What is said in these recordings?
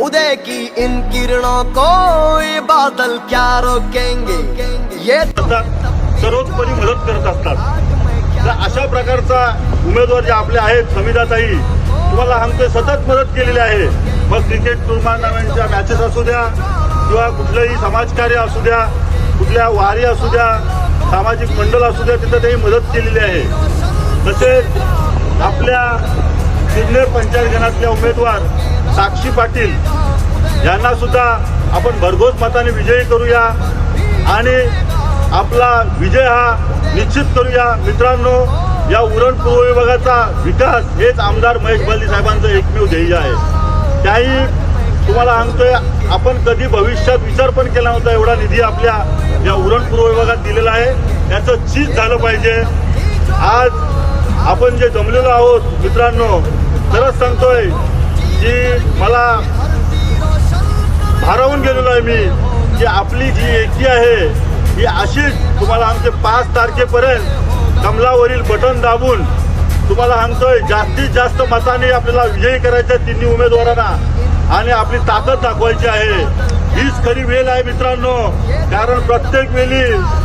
उदय की इन किरणों को बादल क्या रोकेंगे? ये सर्वोत्परी मदत करत असतात. तर अशा प्रकारचा उमेदवार जे आपले आहेत संविधाताई तुम्हाला आमचे सतत मदत केलेली आहे. मग क्रिकेट टुर्नामेंटच्या मॅचेस असू द्या किंवा कुठलंही समाजकार्य असू द्या कुठल्या वारी असू द्या सामाजिक मंडळ असू द्या तिथं त्यांनी मदत केलेली आहे. तसेच आपल्या सिन्नर पंचायत गणातल्या उमेदवार साक्षी पाटील यांना सुद्धा आपण भरघोस मताने विजयी करूया आणि आपला विजय हा निश्चित करूया. मित्रांनो या उरण पूर्व विभागाचा विकास हेच आमदार महेश बल्दी साहेबांचं एकमेव ध्येय आहे. त्याही तुम्हाला सांगतोय आपण कधी भविष्यात विचार पण केला नव्हता एवढा निधी आपल्या या उरण पूर्व विभागात दिलेला आहे. याचं चीज झालं पाहिजे. आज आपण जे जमलेलो आहोत मित्रांनो खरंच सांगतोय की मला भारावून गेलेलो आहे मी. जी आपली जी एकी आहे ही अशीच तुम्हाला आमचे पाच तारखेपर्यंत कमलावरील बटन दाबून तुम्हाला सांगतोय जास्तीत जास्त मताने आपल्याला विजयी करायचं आहे तिन्ही उमेदवारांना आणि आपली ताकद दाखवायची आहे. हीच खरी वेळ आहे मित्रांनो. कारण प्रत्येक वेळी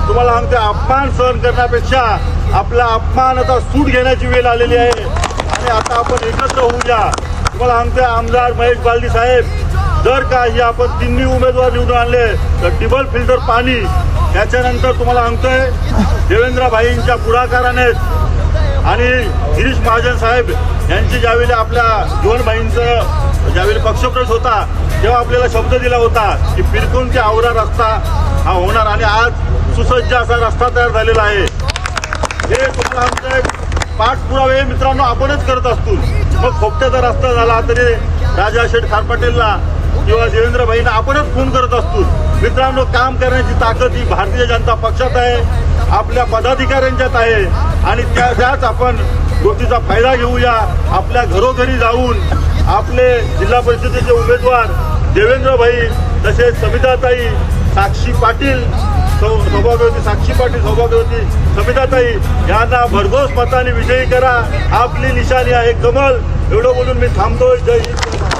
तुम्हाला सांगते अपमान सहन करण्यापेक्षा आपला अपमानाचा सूट घेण्याची वेळ आलेली आहे. आणि आता आपण एकत्र होऊया. तुम्हाला सांगते आमदार महेश बालदी साहेब जर का हे आपण तिन्ही उमेदवार निवडून आणले तर टिबल फिल्टर पाणी त्याच्यानंतर तुम्हाला सांगतोय देवेंद्रभाईंच्या पुढाकाराने आणि गिरीश महाजन साहेब यांची ज्यावेळी आपल्या जीवनभाईंचं ज्यावेळी पक्षप्रवेश होता तेव्हा आपल्याला शब्द दिला होता की पिरकून ते आवरा रस्ता हा होणार आणि आज सुसज्ज असा रस्ता तयार झालेला आहे. हे तुम्हाला आमचे पाठपुरावे मित्रांनो आपणच करत असतो. मग खोपट्याचा रस्ता झाला तरी राजा शेठ खारपाटेलला किंवा देवेंद्र भाईंना आपणच फोन करत असतो. मित्रांनो काम करण्याची ताकद ही भारतीय जनता पक्षात आहे आपल्या पदाधिकाऱ्यांच्यात आहे आणि त्या त्याच आपण गोष्टीचा फायदा घेऊया. आपल्या घरोघरी जाऊन आपले जिल्हा परिषदेचे उमेदवार देवेंद्र भाई तसेच सविताताई साक्षी पाटील सौ- सौभाग्यवती साक्षी पाटील सौभाग्यवती समिताताई यांना भरघोस मताने विजयी करा. आपली निशाणी आहे कमल एवढं बोलून मी थांबतोय. जय हिंद.